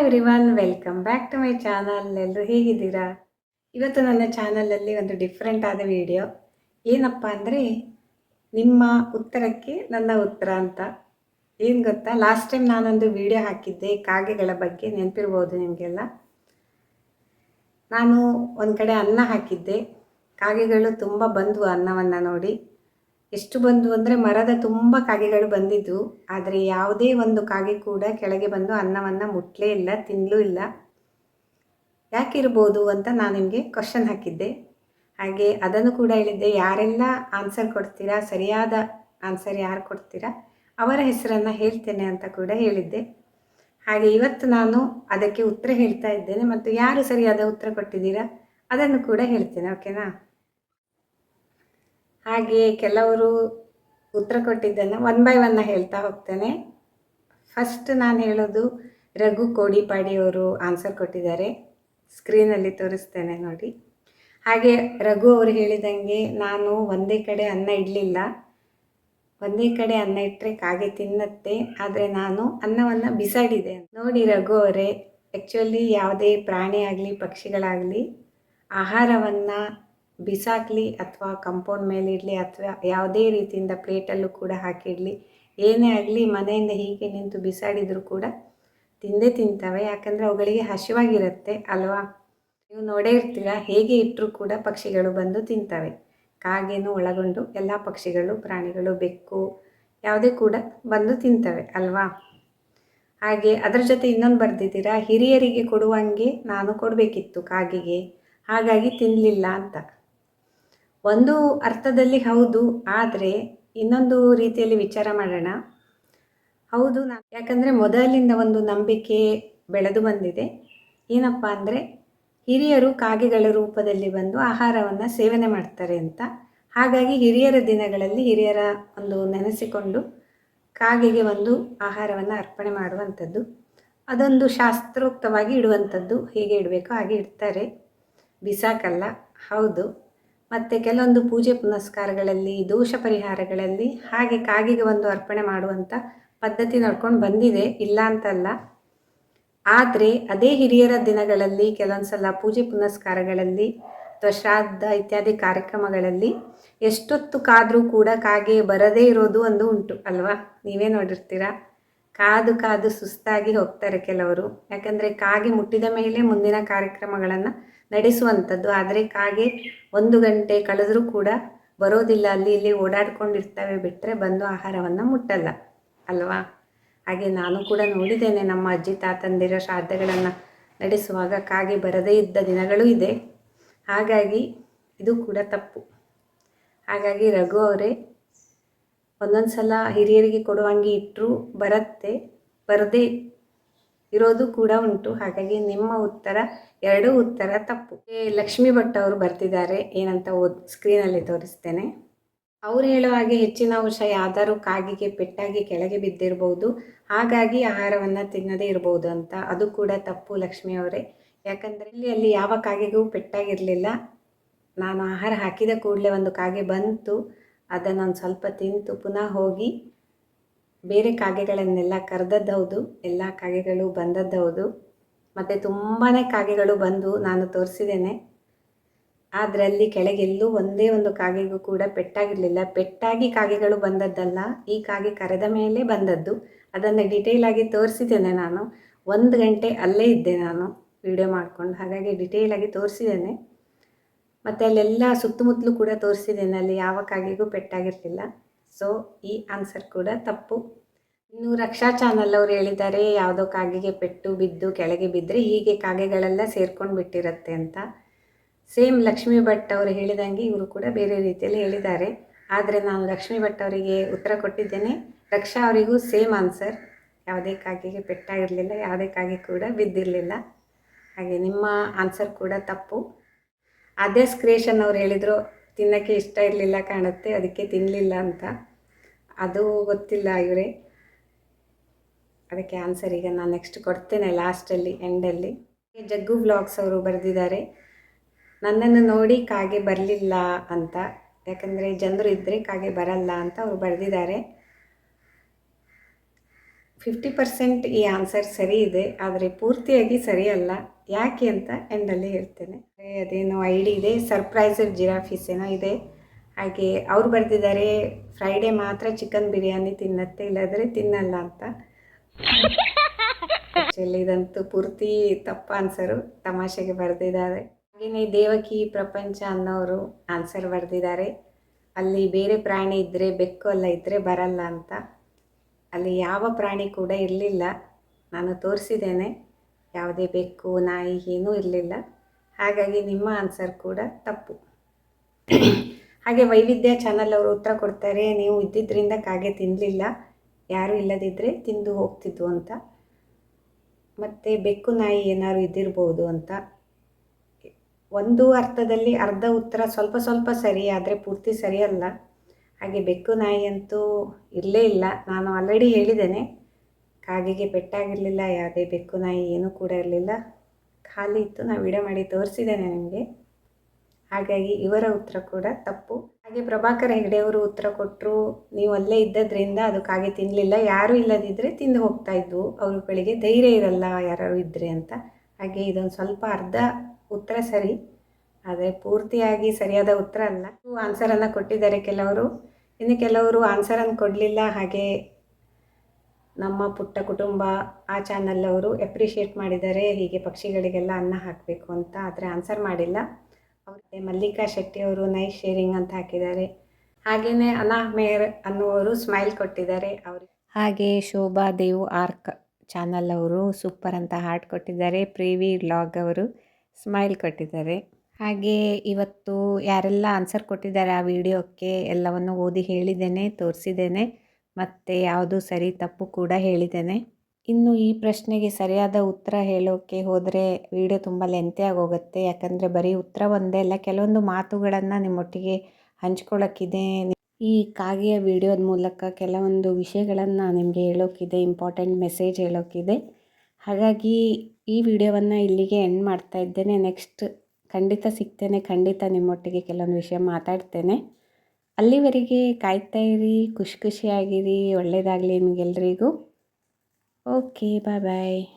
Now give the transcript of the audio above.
Everyone welcome back to my channel ಎಲ್ಲರೂ ಹೇಗಿದ್ದೀರಾ? ಇವತ್ತು ನನ್ನ ಚಾನಲಲ್ಲಿ ಒಂದು ಡಿಫ್ರೆಂಟ್ ಆದ ವಿಡಿಯೋ ಏನಪ್ಪ ಅಂದರೆ, ನಿಮ್ಮ ಉತ್ತರಕ್ಕೆ ನನ್ನ ಉತ್ತರ ಅಂತ. ಏನು ಗೊತ್ತಾ? ಲಾಸ್ಟ್ ಟೈಮ್ ನಾನೊಂದು ವಿಡಿಯೋ ಹಾಕಿದ್ದೆ, ಕಾಗೆಗಳ ಬಗ್ಗೆ ನೆನಪಿರ್ಬೋದು ನಿಮಗೆಲ್ಲ. ನಾನು ಒಂದು ಕಡೆ ಅನ್ನ ಹಾಕಿದ್ದೆ. ಕಾಗೆಗಳು ತುಂಬ ಬಂದವು ಅನ್ನವನ್ನು ನೋಡಿ. ಎಷ್ಟು ಬಂದು ಅಂದರೆ ಮರದ ತುಂಬ ಕಾಗೆಗಳು ಬಂದಿದ್ದವು ಆದರೆ ಯಾವುದೇ ಒಂದು ಕಾಗೆ ಕೂಡ ಕೆಳಗೆ ಬಂದು ಅನ್ನವನ್ನು ಮುಟ್ಲೇ ಇಲ್ಲ ತಿನ್ನಲೂ ಇಲ್ಲ. ಯಾಕಿರ್ಬೋದು ಅಂತ ನಾನು ನಿಮಗೆ ಕ್ವಶನ್ ಹಾಕಿದ್ದೆ. ಹಾಗೆ ಅದನ್ನು ಕೂಡ ಹೇಳಿದ್ದೆ, ಯಾರೆಲ್ಲ ಆನ್ಸರ್ ಕೊಡ್ತೀರಾ, ಸರಿಯಾದ ಆನ್ಸರ್ ಯಾರು ಕೊಡ್ತೀರಾ, ಅವರ ಹೆಸರನ್ನು ಹೇಳ್ತೇನೆ ಅಂತ ಕೂಡ ಹೇಳಿದ್ದೆ. ಹಾಗೆ ಇವತ್ತು ನಾನು ಅದಕ್ಕೆ ಉತ್ತರ ಹೇಳ್ತಾ ಇದ್ದೇನೆ, ಮತ್ತು ಯಾರು ಸರಿಯಾದ ಉತ್ತರ ಕೊಟ್ಟಿದ್ದೀರಾ, ಅದನ್ನು ಕೂಡ ಹೇಳ್ತೇನೆ ಓಕೆನಾ ಹಾಗೆ ಕೆಲವರು ಉತ್ತರ ಕೊಟ್ಟಿದ್ದನ್ನು ಒನ್ ಬೈ ಒನ್ನ ಹೇಳ್ತಾ ಹೋಗ್ತೇನೆ. ಫಸ್ಟ್ ನಾನು ಹೇಳೋದು ರಘು ಕೋಡಿಪಾಡಿಯವರು ಆನ್ಸರ್ ಕೊಟ್ಟಿದ್ದಾರೆ. ಸ್ಕ್ರೀನಲ್ಲಿ ತೋರಿಸ್ತೇನೆ ನೋಡಿ. ಹಾಗೆ ರಘು ಅವರು ಹೇಳಿದಂಗೆ ನಾನು ಒಂದೇ ಕಡೆ ಅನ್ನ ಇಡಲಿಲ್ಲ. ಒಂದೇ ಕಡೆ ಅನ್ನ ಇಟ್ಟರೆ ಕಾಗೆ ತಿನ್ನತ್ತೆ. ಆದರೆ ನಾನು ಅನ್ನವನ್ನು ಬಿಸಾಡಿದೆ. ನೋಡಿ ರಘು ಅವರೇ ಆ್ಯಕ್ಚುಲಿ ಯಾವುದೇ ಪ್ರಾಣಿ ಆಗಲಿ, ಪಕ್ಷಿಗಳಾಗಲಿ, ಆಹಾರವನ್ನು ಬಿಸಾಕಲಿ ಅಥವಾ ಕಂಪೌಂಡ್ ಮೇಲೆ ಇಡಲಿ ಅಥವಾ ಯಾವುದೇ ರೀತಿಯಿಂದ ಪ್ಲೇಟಲ್ಲೂ ಕೂಡ ಹಾಕಿಡಲಿ. ಏನೇ ಆಗಲಿ ಮನೆಯಿಂದ ಹೀಗೆ ನಿಂತು ಬಿಸಾಡಿದರೂ ಕೂಡ ತಿಂದೇ ತಿಂತವೆ. ಯಾಕಂದರೆ ಅವುಗಳಿಗೆ ಹಸಿವಾಗಿರುತ್ತೆ ಅಲ್ವಾ? ನೀವು ನೋಡೇ ಇರ್ತೀರ? ಹೇಗೆ ಇಟ್ಟರೂ ಕೂಡ ಪಕ್ಷಿಗಳು ಬಂದು ತಿಂತವೆ. ಕಾಗೆನೂ ಒಳಗೊಂಡು ಎಲ್ಲ ಪಕ್ಷಿಗಳು, ಪ್ರಾಣಿಗಳು, ಬೆಕ್ಕು ಯಾವುದೇ ಕೂಡ ಬಂದು ತಿಂತವೆ ಅಲ್ವಾ? ಹಾಗೆ ಅದರ ಜೊತೆ ಇನ್ನೊಂದು ಬರೆದಿದ್ದೀರಾ? ಹಿರಿಯರಿಗೆ ಕೊಡುವಂಗೆ ನಾನು ಕೊಡಬೇಕಿತ್ತು ಕಾಗೆಗೆ. ಹಾಗಾಗಿ ತಿನ್ನಲಿಲ್ಲ ಅಂತ. ಒಂದು ಅರ್ಥದಲ್ಲಿ ಹೌದು, ಆದರೆ ಇನ್ನೊಂದು ರೀತಿಯಲ್ಲಿ ವಿಚಾರ ಮಾಡೋಣ. ಹೌದು, ನಾ ಯಾಕಂದರೆ ಮೊದಲಿಂದ ಒಂದು ನಂಬಿಕೆ ಬೆಳೆದು ಬಂದಿದೆ. ಏನಪ್ಪ ಅಂದರೆ ಹಿರಿಯರು ಕಾಗೆಗಳ ರೂಪದಲ್ಲಿ ಬಂದು ಆಹಾರವನ್ನು ಸೇವನೆ ಮಾಡ್ತಾರೆ ಅಂತ. ಹಾಗಾಗಿ ಹಿರಿಯರ ದಿನಗಳಲ್ಲಿ ಹಿರಿಯರ ಒಂದು ನೆನೆಸಿಕೊಂಡು ಕಾಗೆಗೆ ಒಂದು ಆಹಾರವನ್ನು ಅರ್ಪಣೆ ಮಾಡುವಂಥದ್ದು. ಅದೊಂದು ಶಾಸ್ತ್ರೋಕ್ತವಾಗಿ ಇಡುವಂಥದ್ದು. ಹೇಗೆ ಇಡಬೇಕು ಹಾಗೆ ಇಡ್ತಾರೆ. ಬಿಸಾಕಲ್ಲ. ಹೌದು. ಮತ್ತು ಕೆಲವೊಂದು ಪೂಜೆ ಪುನಸ್ಕಾರಗಳಲ್ಲಿ, ದೋಷ ಪರಿಹಾರಗಳಲ್ಲಿ ಹಾಗೆ ಕಾಗಿಗೆ ಒಂದು ಅರ್ಪಣೆ ಮಾಡುವಂಥ ಪದ್ಧತಿ ನಡ್ಕೊಂಡು ಬಂದಿದೆ. ಇಲ್ಲ ಅಂತಲ್ಲ. ಆದರೆ ಅದೇ ಹಿರಿಯರ ದಿನಗಳಲ್ಲಿ ಕೆಲವೊಂದು ಸಲ ಪೂಜೆ ಪುನಸ್ಕಾರಗಳಲ್ಲಿ ಅಥವಾ ಶ್ರಾದ್ದ ಇತ್ಯಾದಿ ಕಾರ್ಯಕ್ರಮಗಳಲ್ಲಿ ಎಷ್ಟೊತ್ತು ಕಾದರೂ ಕೂಡ ಕಾಗೆ ಬರದೇ ಇರೋದು ಒಂದು ಉಂಟು, ಅಲ್ವಾ? ನೀವೇ ನೋಡಿರ್ತೀರ? ಕಾದು ಕಾದು ಸುಸ್ತಾಗಿ ಹೋಗ್ತಾರೆ ಕೆಲವರು. ಯಾಕಂದರೆ ಕಾಗೆ ಮುಟ್ಟಿದ ಮೇಲೆ ಮುಂದಿನ ಕಾರ್ಯಕ್ರಮಗಳನ್ನು ನಡೆಸುವಂಥದ್ದು. ಆದರೆ ಕಾಗೆ ಒಂದು ಗಂಟೆ ಕಳೆದರೂ ಕೂಡ ಬರೋದಿಲ್ಲ. ಅಲ್ಲಿ ಇಲ್ಲಿ ಓಡಾಡ್ಕೊಂಡಿರ್ತವೆ ಬಿಟ್ಟರೆ ಬಂದು ಆಹಾರವನ್ನು ಮುಟ್ಟಲ್ಲ. ಅಲ್ವಾ? ಹಾಗೆ ನಾನು ಕೂಡ ನೋಡಿದ್ದೇನೆ ನಮ್ಮ ಅಜ್ಜಿ ತಾತಂದಿರ ಶ್ರಾದ್ದಗಳನ್ನು ನಡೆಸುವಾಗ ಕಾಗೆ ಬರದೇ ಇದ್ದ ದಿನಗಳು ಇದೆ. ಹಾಗಾಗಿ ಇದು ಕೂಡ ತಪ್ಪು. ಹಾಗಾಗಿ ರಘು ಅವರೇ ಒಂದೊಂದು ಸಲ ಹಿರಿಯರಿಗೆ ಕೊಡುವಂಗೆ ಇಟ್ಟರು ಬರತ್ತೆ, ಬರದೇ ಇರೋದು ಕೂಡ ಉಂಟು. ಹಾಗಾಗಿ ನಿಮ್ಮ ಉತ್ತರ, ಎರಡು ಉತ್ತರ ತಪ್ಪು. ಲಕ್ಷ್ಮೀ ಭಟ್ ಅವರು ಬರ್ತಿದ್ದಾರೆ. ಏನಂತ ಓದ್ ಸ್ಕ್ರೀನಲ್ಲಿ ತೋರಿಸ್ತೇನೆ. ಅವ್ರು ಹೇಳೋ ಹಾಗೆ ಹೆಚ್ಚಿನ ಅಂಶ ಯಾವ್ದಾದ್ರು ಕಾಗಿಗೆ, ಪೆಟ್ಟಾಗಿ ಕೆಳಗೆ ಬಿದ್ದಿರಬಹುದು ಹಾಗಾಗಿ ಆಹಾರವನ್ನು ತಿನ್ನದೇ ಇರಬಹುದು ಅಂತ. ಅದು ಕೂಡ ತಪ್ಪು ಲಕ್ಷ್ಮಿ ಅವರೇ. ಯಾಕಂದರೆ ಇಲ್ಲಿ, ಅಲ್ಲಿ ಯಾವ ಕಾಗೆಗೂ ಪೆಟ್ಟಾಗಿರಲಿಲ್ಲ. ನಾನು ಆಹಾರ ಹಾಕಿದ ಕೂಡಲೇ ಒಂದು ಕಾಗೆ ಬಂತು. ಅದನ್ನು ಒಂದು ಸ್ವಲ್ಪ ತಿಂತು. ಪುನಃ ಹೋಗಿ ಬೇರೆ ಕಾಗೆಗಳನ್ನೆಲ್ಲ ಕರೆದದ್ದು ಹೌದು, ಎಲ್ಲ ಕಾಗೆಗಳು ಬಂದದ್ದು ಹೌದು. ಮತ್ತು ತುಂಬಾ ಕಾಗೆಗಳು ಬಂದು ನಾನು ತೋರಿಸಿದ್ದೇನೆ. ಆದರೆ ಅಲ್ಲಿ ಕೆಳಗೆಲ್ಲೂ ಒಂದೇ ಒಂದು ಕಾಗೆಗೂ ಕೂಡ ಪೆಟ್ಟಾಗಿರಲಿಲ್ಲ. ಪೆಟ್ಟಾಗಿ ಕಾಗೆಗಳು ಬಂದದ್ದಲ್ಲ, ಈ ಕಾಗೆ ಕರೆದ ಮೇಲೆ ಬಂದದ್ದು. ಅದನ್ನು ಡಿಟೇಲಾಗಿ ತೋರಿಸಿದ್ದೇನೆ ನಾನು. ಒಂದು ಗಂಟೆ ಅಲ್ಲೇ ಇದ್ದೆ ನಾನು ವಿಡಿಯೋ ಮಾಡಿಕೊಂಡು. ಹಾಗಾಗಿ ಡಿಟೇಲಾಗಿ ತೋರಿಸಿದ್ದೇನೆ. ಮತ್ತು ಅಲ್ಲೆಲ್ಲ ಸುತ್ತಮುತ್ತಲೂ ಕೂಡ ತೋರಿಸಿದ್ದೇನೆ, ಅಲ್ಲಿ ಯಾವ ಕಾಗೆಗೂ ಪೆಟ್ಟಾಗಿರಲಿಲ್ಲ. ಸೊ ಈ ಆನ್ಸರ್ ಕೂಡ ತಪ್ಪು. ಇನ್ನು ರಕ್ಷಾ ಚಾನಲ್ ಅವರು ಹೇಳಿದ್ದಾರೆ, ಯಾವುದೋ ಕಾಗೆಗೆ ಪೆಟ್ಟು ಬಿದ್ದು ಕೆಳಗೆ ಬಿದ್ದರೆ ಹೀಗೆ ಕಾಗೆಗಳೆಲ್ಲ ಸೇರ್ಕೊಂಡು ಬಿಟ್ಟಿರುತ್ತೆ ಅಂತ. ಸೇಮ್ ಲಕ್ಷ್ಮೀ ಭಟ್ ಅವರು ಹೇಳಿದಂಗೆ ಇವರು ಕೂಡ ಬೇರೆ ರೀತಿಯಲ್ಲಿ ಹೇಳಿದ್ದಾರೆ. ಆದರೆ ನಾನು ಲಕ್ಷ್ಮೀ ಭಟ್ ಅವರಿಗೆ ಉತ್ತರ ಕೊಟ್ಟಿದ್ದೇನೆ, ರಕ್ಷಾ ಅವರಿಗೂ ಸೇಮ್ ಆನ್ಸರ್. ಯಾವುದೇ ಕಾಗೆಗೆ ಪೆಟ್ಟಾಗಿರಲಿಲ್ಲ, ಯಾವುದೇ ಕಾಗೆ ಕೂಡ ಬಿದ್ದಿರಲಿಲ್ಲ. ಹಾಗೆ ನಿಮ್ಮ ಆನ್ಸರ್ ಕೂಡ ತಪ್ಪು. ಅದೇ ಕ್ರಿಯೇಷನ್ ಅವ್ರು ಹೇಳಿದರು, ತಿನ್ನೋಕ್ಕೆ ಇಷ್ಟ ಇರಲಿಲ್ಲ ಕಾಣುತ್ತೆ, ಅದಕ್ಕೆ ತಿನ್ನಲಿಲ್ಲ ಅಂತ. ಅದು ಗೊತ್ತಿಲ್ಲ ಇವರೇ. ಅದಕ್ಕೆ ಆನ್ಸರ್ ಈಗ ನಾನು ನೆಕ್ಸ್ಟ್ ಕೊಡ್ತೇನೆ ಲಾಸ್ಟಲ್ಲಿ ಎಂಡಲ್ಲಿ ಜಗ್ಗು ವ್ಲಾಗ್ಸ್ ಅವರು ಬರೆದಿದ್ದಾರೆ. ನನ್ನನ್ನು ನೋಡಿ ಕಾಗೆ ಬರಲಿಲ್ಲ ಅಂತ, ಯಾಕಂದರೆ ಜನರು ಇದ್ದರೆ ಕಾಗೆ ಬರಲ್ಲ ಅಂತ ಅವರು ಬರೆದಿದ್ದಾರೆ. ಫಿಫ್ಟಿ ಪರ್ಸೆಂಟ್ ಈ ಆನ್ಸರ್ ಸರಿ ಇದೆ, ಆದರೆ ಪೂರ್ತಿಯಾಗಿ ಸರಿಯಲ್ಲ ಯಾಕೆ ಅಂತ ಎಂಡಲ್ಲಿ ಹೇಳ್ತೇನೆ. ಅದೇನೋ ಐ ಡಿ ಇದೆ ಸರ್ಪ್ರೈಸರ್ ಜಿರಾಫೀಸ್ ಏನೋ ಇದೆ. ಹಾಗೆ ಅವ್ರು ಬರೆದಿದ್ದಾರೆ ಫ್ರೈಡೇ ಮಾತ್ರ ಚಿಕನ್ ಬಿರಿಯಾನಿ ತಿನ್ನತ್ತೆ, ಇಲ್ಲಾದರೆ ತಿನ್ನಲ್ಲ ಅಂತ. ಇದಂತೂ ಪೂರ್ತಿ ತಪ್ಪ ಆನ್ಸರು ತಮಾಷೆಗೆ ಬರೆದಿದ್ದಾರೆ. ಹಾಗೆಯೇ ದೇವಕಿ ಪ್ರಪಂಚ ಅನ್ನೋರು ಆನ್ಸರ್ ಬರೆದಿದ್ದಾರೆ. ಅಲ್ಲಿ ಬೇರೆ ಪ್ರಾಣಿ ಇದ್ದರೆ ಬೆಕ್ಕು ಎಲ್ಲ ಇದ್ದರೆ ಬರಲ್ಲ ಅಂತ. ಅಲ್ಲಿ ಯಾವ ಪ್ರಾಣಿ ಕೂಡ ಇರಲಿಲ್ಲ. ನಾನು ತೋರಿಸಿದ್ದೇನೆ. ಯಾವುದೇ ಬೆಕ್ಕು, ನಾಯಿ ಏನೂ ಇರಲಿಲ್ಲ. ಹಾಗಾಗಿ ನಿಮ್ಮ ಆನ್ಸರ್ ಕೂಡ ತಪ್ಪು. ಹಾಗೆ ವೈವಿಧ್ಯ ಚಾನಲ್ ಅವರು ಉತ್ತರ ಕೊಡ್ತಾರೆ, ನೀವು ಇದ್ದಿದ್ದರಿಂದ ಕಾಗೆ ತಿನ್ನಲಿಲ್ಲ ಯಾರೂ ಇಲ್ಲದಿದ್ದರೆ ತಿಂದು ಹೋಗ್ತಿದ್ವು ಅಂತ. ಮತ್ತು ಬೆಕ್ಕು ನಾಯಿ ಏನಾದ್ರು ಇದ್ದಿರ್ಬೋದು ಅಂತ. ಒಂದು ಅರ್ಥದಲ್ಲಿ ಅರ್ಧ ಉತ್ತರ ಸ್ವಲ್ಪ ಸ್ವಲ್ಪ ಸರಿ ಆದರೆ ಪೂರ್ತಿ ಸರಿಯಲ್ಲ ಹಾಗೆ ಬೆಕ್ಕು ನಾಯಿ ಅಂತೂ ಇರಲೇ ಇಲ್ಲ. ನಾನು ಆಲ್ರೆಡಿ ಹೇಳಿದ್ದೇನೆ. ಕಾಗೆಗೆ ಪೆಟ್ಟಾಗಿರಲಿಲ್ಲ, ಯಾವುದೇ ಬೆಕ್ಕು ನಾಯಿ ಏನೂ ಕೂಡ ಇರಲಿಲ್ಲ. ಖಾಲಿ ಇತ್ತು. ನಾನು ವಿಡಿಯೋ ಮಾಡಿ ತೋರಿಸಿದ್ದೇನೆ ನಿಮಗೆ. ಹಾಗಾಗಿ ಇವರ ಉತ್ತರ ಕೂಡ ತಪ್ಪು. ಹಾಗೆ ಪ್ರಭಾಕರ್ ಹೆಗಡೆಯವರು ಉತ್ತರ ಕೊಟ್ಟರು ನೀವು ಅಲ್ಲೇ ಇದ್ದದ್ರಿಂದ ಅದು ಕಾಗೆ ತಿನ್ನಲಿಲ್ಲ ಯಾರೂ ಇಲ್ಲದಿದ್ದರೆ ತಿಂದು ಹೋಗ್ತಾ ಇದ್ವು. ಅವರುಗಳಿಗೆ ಧೈರ್ಯ ಇರಲ್ಲ ಯಾರು ಇದ್ದರೆ ಅಂತ. ಹಾಗೆ ಇದೊಂದು ಸ್ವಲ್ಪ ಅರ್ಧ ಉತ್ತರ ಸರಿ, ಆದರೆ ಪೂರ್ತಿಯಾಗಿ ಸರಿಯಾದ ಉತ್ತರ ಅಲ್ಲ. ಆನ್ಸರನ್ನು ಕೊಟ್ಟಿದ್ದಾರೆ ಕೆಲವರು. ಇನ್ನು ಕೆಲವರು ಆನ್ಸರನ್ನು ಕೊಡಲಿಲ್ಲ. ಹಾಗೆ ನಮ್ಮ ಪುಟ್ಟ ಕುಟುಂಬ ಆ ಚಾನಲ್ ಅವರು ಎಪ್ರಿಷಿಯೇಟ್ ಮಾಡಿದ್ದಾರೆ. ಹೀಗೆ ಪಕ್ಷಿಗಳಿಗೆಲ್ಲ ಅನ್ನ ಹಾಕಬೇಕು ಅಂತ. ಆದರೆ ಆನ್ಸರ್ ಮಾಡಿಲ್ಲ. ಅವ್ರಿಗೆ ಮಲ್ಲಿಕಾ ಶೆಟ್ಟಿ ಅವರು ನೈಸ್ ಶೇರಿಂಗ್ ಅಂತ ಹಾಕಿದ್ದಾರೆ. ಹಾಗೆಯೇ ಅನಾಹ್ ಮೇರ್ ಅನ್ನುವರು ಸ್ಮೈಲ್ ಕೊಟ್ಟಿದ್ದಾರೆ. ಅವ್ರಿಗೆ ಹಾಗೆ ಶೋಭಾ ದೇವ್ ಆರ್ಕ್ ಚಾನಲ್ ಅವರು ಸೂಪರ್ ಅಂತ ಹಾರ್ಟ್ ಕೊಟ್ಟಿದ್ದಾರೆ. ಪ್ರೀವಿ ವ್ಲಾಗ್ ಅವರು ಸ್ಮೈಲ್ ಕೊಟ್ಟಿದ್ದಾರೆ. ಹಾಗೆ ಇವತ್ತು ಯಾರೆಲ್ಲ ಆನ್ಸರ್ ಕೊಟ್ಟಿದ್ದಾರೆ ಆ ವಿಡಿಯೋಕ್ಕೆ ಎಲ್ಲವನ್ನು ಓದಿ ಹೇಳಿದ್ದೇನೆ, ತೋರಿಸಿದ್ದೇನೆ, ಮತ್ತು ಯಾವುದು ಸರಿ ತಪ್ಪು ಕೂಡ ಹೇಳಿದ್ದೇನೆ. ಇನ್ನು ಈ ಪ್ರಶ್ನೆಗೆ ಸರಿಯಾದ ಉತ್ತರ ಹೇಳೋಕ್ಕೆ ಹೋದರೆ ವಿಡಿಯೋ ತುಂಬ ಲೆಂತಿಯಾಗಿ ಹೋಗುತ್ತೆ ಯಾಕಂದರೆ ಬರೀ ಉತ್ತರ ಒಂದೇ ಅಲ್ಲ, ಕೆಲವೊಂದು ಮಾತುಗಳನ್ನು ನಿಮ್ಮೊಟ್ಟಿಗೆ ಹಂಚ್ಕೊಳ್ಳೋಕ್ಕಿದೆ ಈ ಕಾಗೆಯ ವಿಡಿಯೋದ ಮೂಲಕ ಕೆಲವೊಂದು ವಿಷಯಗಳನ್ನು ನಿಮಗೆ ಹೇಳೋಕ್ಕಿದೆ ಇಂಪಾರ್ಟೆಂಟ್ ಮೆಸೇಜ್ ಹೇಳೋಕ್ಕಿದೆ ಹಾಗಾಗಿ ಈ ವಿಡಿಯೋವನ್ನು ಇಲ್ಲಿಗೆ ಎಂಡ್ ಮಾಡ್ತಾ ಇದ್ದೇನೆ. ನೆಕ್ಸ್ಟ್ ಖಂಡಿತ ಸಿಗ್ತೇನೆ, ಖಂಡಿತ ನಿಮ್ಮೊಟ್ಟಿಗೆ ಕೆಲವೊಂದು ವಿಷಯ ಮಾತಾಡ್ತೇನೆ. ಅಲ್ಲಿವರೆಗೆ ಕಾಯ್ತಾ ಇರಿ, ಖುಷಿ ಖುಷಿಯಾಗಿರಿ ಒಳ್ಳೆಯದಾಗಲಿ ನಿಮಗೆಲ್ರಿಗೂ. Okay, bye bye.